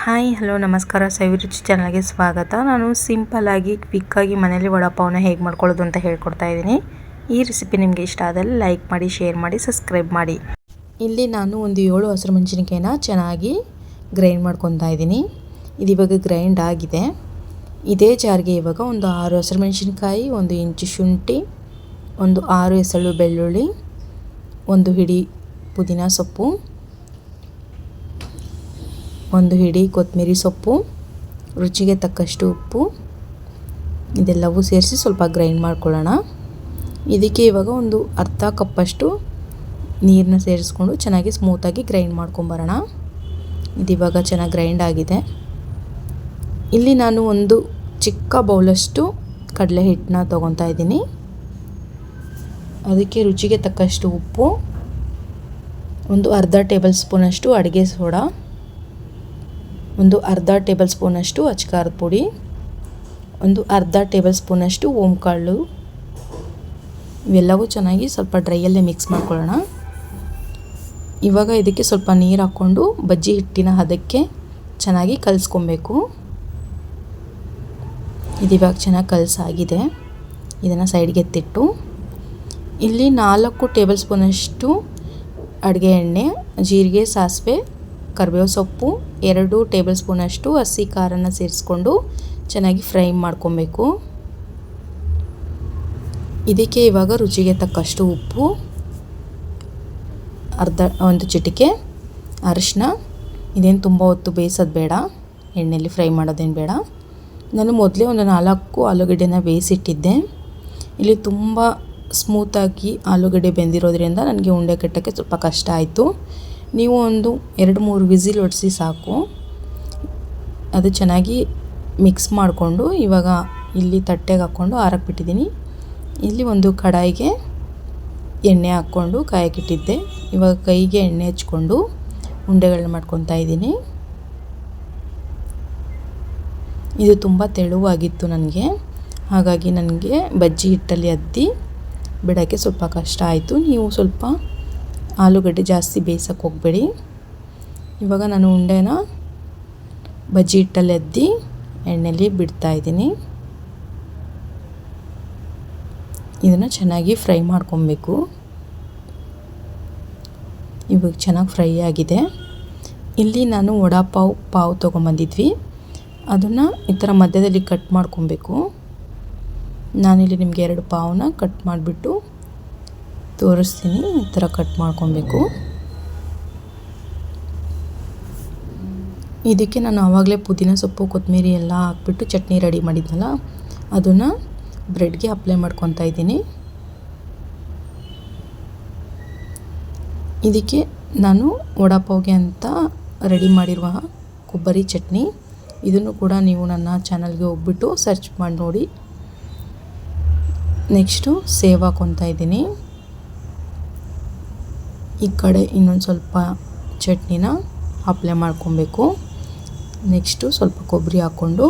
Hi hello ನಮಸ್ಕಾರ. ಸವಿರುಚಿ ಚಾನಲ್ಗೆ ಸ್ವಾಗತ. ನಾನು ಸಿಂಪಲ್ಲಾಗಿ ಕ್ವಿಕ್ಕಾಗಿ ಮನೇಲಿ ವಡಾಪಾವನ್ನ ಹೇಗೆ ಮಾಡ್ಕೊಳ್ಳೋದು ಅಂತ ಹೇಳ್ಕೊಡ್ತಾ ಇದ್ದೀನಿ. ಈ ರೆಸಿಪಿ ನಿಮಗೆ ಇಷ್ಟ ಆದಲ್ಲಿ ಲೈಕ್ ಮಾಡಿ ಶೇರ್ ಮಾಡಿ ಸಬ್ಸ್ಕ್ರೈಬ್ ಮಾಡಿ. ಇಲ್ಲಿ ನಾನು ಒಂದು ಏಳು ಹಸಿರು ಮೆಣಸಿನಕಾಯಿನ ಚೆನ್ನಾಗಿ ಗ್ರೈಂಡ್ ಮಾಡ್ಕೊತಾ ಇದ್ದೀನಿ. ಇದು ಇವಾಗ ಗ್ರೈಂಡ್ ಆಗಿದೆ. ಇದೇ ಜಾರಿಗೆ ಇವಾಗ ಒಂದು ಆರು ಹಸಿರು ಮೆಣಸಿನಕಾಯಿ, ಒಂದು ಇಂಚು ಶುಂಠಿ, ಒಂದು ಆರು ಎಸಳು ಬೆಳ್ಳುಳ್ಳಿ, ಒಂದು ಹಿಡಿ ಪುದೀನ ಸೊಪ್ಪು ಒಂದು ಹಿಡಿ ಕೊತ್ತಂಬರಿ ಸೊಪ್ಪು, ರುಚಿಗೆ ತಕ್ಕಷ್ಟು ಉಪ್ಪು, ಇದೆಲ್ಲವೂ ಸೇರಿಸಿ ಸ್ವಲ್ಪ ಗ್ರೈಂಡ್ ಮಾಡ್ಕೊಳ್ಳೋಣ. ಇದಕ್ಕೆ ಇವಾಗ ಒಂದು ಅರ್ಧ ಕಪ್ಪಷ್ಟು ನೀರನ್ನ ಸೇರಿಸ್ಕೊಂಡು ಚೆನ್ನಾಗಿ ಸ್ಮೂತಾಗಿ ಗ್ರೈಂಡ್ ಮಾಡ್ಕೊಂಬರೋಣ. ಇದು ಇವಾಗ ಚೆನ್ನಾಗಿ ಗ್ರೈಂಡ್ ಆಗಿದೆ. ಇಲ್ಲಿ ನಾನು ಒಂದು ಚಿಕ್ಕ ಬೌಲಷ್ಟು ಕಡಲೆ ಹಿಟ್ಟನ್ನ ತೊಗೊತಾ ಇದ್ದೀನಿ. ಅದಕ್ಕೆ ರುಚಿಗೆ ತಕ್ಕಷ್ಟು ಉಪ್ಪು, ಒಂದು ಅರ್ಧ ಟೇಬಲ್ ಸ್ಪೂನಷ್ಟು ಅಡುಗೆ ಸೋಡಾ. ಒಂದು ಅರ್ಧ ಟೇಬಲ್ ಸ್ಪೂನಷ್ಟು ಅಚ್ಕಾರದ ಪುಡಿ, ಒಂದು ಅರ್ಧ ಟೇಬಲ್ ಸ್ಪೂನಷ್ಟು ಓಂಕಾಳು. ಇವೆಲ್ಲವೂ ಚೆನ್ನಾಗಿ ಸ್ವಲ್ಪ ಡ್ರೈಯಲ್ಲೇ ಮಿಕ್ಸ್ ಮಾಡ್ಕೊಳ್ಳೋಣ. ಇವಾಗ ಇದಕ್ಕೆ ಸ್ವಲ್ಪ ನೀರು ಹಾಕ್ಕೊಂಡು ಬಜ್ಜಿ ಹಿಟ್ಟಿನ ಹದಕ್ಕೆ ಚೆನ್ನಾಗಿ ಕಲಿಸ್ಕೊಬೇಕು. ಇದಿವಾಗ ಚೆನ್ನಾಗಿ ಕಲಸಾಗಿದೆ. ಇದನ್ನು ಸೈಡ್ಗೆ ಎತ್ತಿಟ್ಟು. ಇಲ್ಲಿ ನಾಲ್ಕು ಟೇಬಲ್ ಸ್ಪೂನಷ್ಟು ಅಡುಗೆ ಎಣ್ಣೆ, ಜೀರಿಗೆ, ಸಾಸಿವೆ ಕರಿಬೇವು ಸೊಪ್ಪು, ಎರಡು ಟೇಬಲ್ ಸ್ಪೂನಷ್ಟು ಹಸಿ ಖಾರನ ಸೇರಿಸ್ಕೊಂಡು ಚೆನ್ನಾಗಿ ಫ್ರೈ ಮಾಡ್ಕೊಬೇಕು. ಇದಕ್ಕೆ ಇವಾಗ ರುಚಿಗೆ ತಕ್ಕಷ್ಟು ಉಪ್ಪು, ಅರ್ಧ ಒಂದು ಚಿಟಿಕೆ ಅರಿಶಿನ ಇದೇನು ತುಂಬ ಹೊತ್ತು ಬೇಯಿಸೋದು ಬೇಡ ಎಣ್ಣೆಯಲ್ಲಿ ಫ್ರೈ ಮಾಡೋದೇನು ಬೇಡ. ನಾನು ಮೊದಲೇ ಒಂದು ನಾಲ್ಕು ಆಲೂಗಡ್ಡೆನ ಬೇಯಿಸಿಟ್ಟಿದ್ದೆ. ಇಲ್ಲಿ ತುಂಬ ಸ್ಮೂತಾಗಿ ಆಲೂಗಡ್ಡೆ ಬೆಂದಿರೋದ್ರಿಂದ ನನಗೆ ಉಂಡೆ ಕಟ್ಟೋಕ್ಕೆ ಸ್ವಲ್ಪ ಕಷ್ಟ ಆಯಿತು. ನೀವು ಒಂದು ಎರಡು ಮೂರು ವಿಸಿಲ್ ಹೊಡಿಸಿ ಸಾಕು. ಅದು ಚೆನ್ನಾಗಿ ಮಿಕ್ಸ್ ಮಾಡಿಕೊಂಡು ಇವಾಗ ಇಲ್ಲಿ ತಟ್ಟೆಗೆ ಹಾಕ್ಕೊಂಡು ಆರಕ್ಕೆ ಬಿಟ್ಟಿದ್ದೀನಿ. ಇಲ್ಲಿ ಒಂದು ಕಡಾಯಿಗೆ ಎಣ್ಣೆ ಹಾಕ್ಕೊಂಡು ಕಾಯಕ್ಕಿಟ್ಟಿದ್ದೆ ಇವಾಗ ಕೈಗೆ ಎಣ್ಣೆ ಹಚ್ಕೊಂಡು ಉಂಡೆಗಳನ್ನ ಮಾಡ್ಕೊತಾ ಇದ್ದೀನಿ. ಇದು ತುಂಬ ತೆಳುವಾಗಿತ್ತು ನನಗೆ. ಹಾಗಾಗಿ ನನಗೆ ಬಜ್ಜಿ ಹಿಟ್ಟಲ್ಲಿ ಅದ್ದಿ ಬಿಡೋಕ್ಕೆ ಸ್ವಲ್ಪ ಕಷ್ಟ ಆಯಿತು. ನೀವು ಸ್ವಲ್ಪ ಆಲೂಗಡ್ಡೆ ಜಾಸ್ತಿ ಬೇಯಿಸೋಕೆ ಹೋಗಬೇಡಿ. ಇವಾಗ ನಾನು ಉಂಡೆನ ಬಜ್ಜಿ ಹಿಟ್ಟಲ್ಲಿ ಎದ್ದು ಎಣ್ಣೆಲಿ ಬಿಡ್ತಾಯಿದ್ದೀನಿ ಇದನ್ನು ಚೆನ್ನಾಗಿ ಫ್ರೈ ಮಾಡ್ಕೊಬೇಕು. ಇವಾಗ ಚೆನ್ನಾಗಿ ಫ್ರೈ ಆಗಿದೆ. ಇಲ್ಲಿ ನಾನು ವಡಾ ಪಾವ್ ಪಾವ್ ತೊಗೊಂಬಂದಿದ್ವಿ. ಅದನ್ನು ಈ ಥರ ಮಧ್ಯದಲ್ಲಿ ಕಟ್ ಮಾಡ್ಕೊಬೇಕು. ನಾನಿಲ್ಲಿ ನಿಮಗೆ ಎರಡು ಪಾವನ್ನ ಕಟ್ ಮಾಡಿಬಿಟ್ಟು ತೋರಿಸ್ತೀನಿ, ಈ ಥರ ಕಟ್ ಮಾಡ್ಕೊಬೇಕು. ಇದಕ್ಕೆ ನಾನು ಆವಾಗಲೇ ಪುದೀನ ಸೊಪ್ಪು, ಕೊತ್ತಂಬರಿ ಎಲ್ಲ ಹಾಕ್ಬಿಟ್ಟು ಚಟ್ನಿ ರೆಡಿ ಮಾಡಿದ್ನಲ್ಲ, ಅದನ್ನು ಬ್ರೆಡ್ಗೆ ಅಪ್ಲೈ ಮಾಡ್ಕೊತಾ ಇದ್ದೀನಿ. ಇದಕ್ಕೆ ನಾನು ವಡಾಪಾವ್ಗೆ ಅಂತ ರೆಡಿ ಮಾಡಿರುವ ಕೊಬ್ಬರಿ ಚಟ್ನಿ. ಇದನ್ನು ಕೂಡ ನೀವು ನನ್ನ ಚಾನಲ್ಗೆ ಹೋಗ್ಬಿಟ್ಟು ಸರ್ಚ್ ಮಾಡಿ ನೋಡಿ. ನೆಕ್ಸ್ಟು ಸೇವ್ ಹಾಕೊತಾ ಇದ್ದೀನಿ. ಈ ಕಡೆ ಇನ್ನೊಂದು ಸ್ವಲ್ಪ ಚಟ್ನಿನ ಅಪ್ಲೈ ಮಾಡ್ಕೊಬೇಕು. ನೆಕ್ಸ್ಟು ಸ್ವಲ್ಪ ಕೊಬ್ಬರಿ ಹಾಕ್ಕೊಂಡು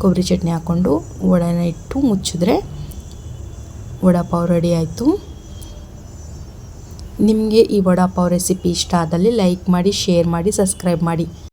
ಕೊಬ್ಬರಿ ಚಟ್ನಿ ಹಾಕ್ಕೊಂಡು ವಡೆನ ಇಟ್ಟು ಮುಚ್ಚಿದ್ರೆ ವಡಾಪಾವ್ ರೆಡಿ ಆಯಿತು. ನಿಮಗೆ ಈ ವಡಾಪಾವ್ ರೆಸಿಪಿ ಇಷ್ಟ ಆದಲ್ಲಿ ಲೈಕ್ ಮಾಡಿ ಶೇರ್ ಮಾಡಿ ಸಬ್ಸ್ಕ್ರೈಬ್ ಮಾಡಿ.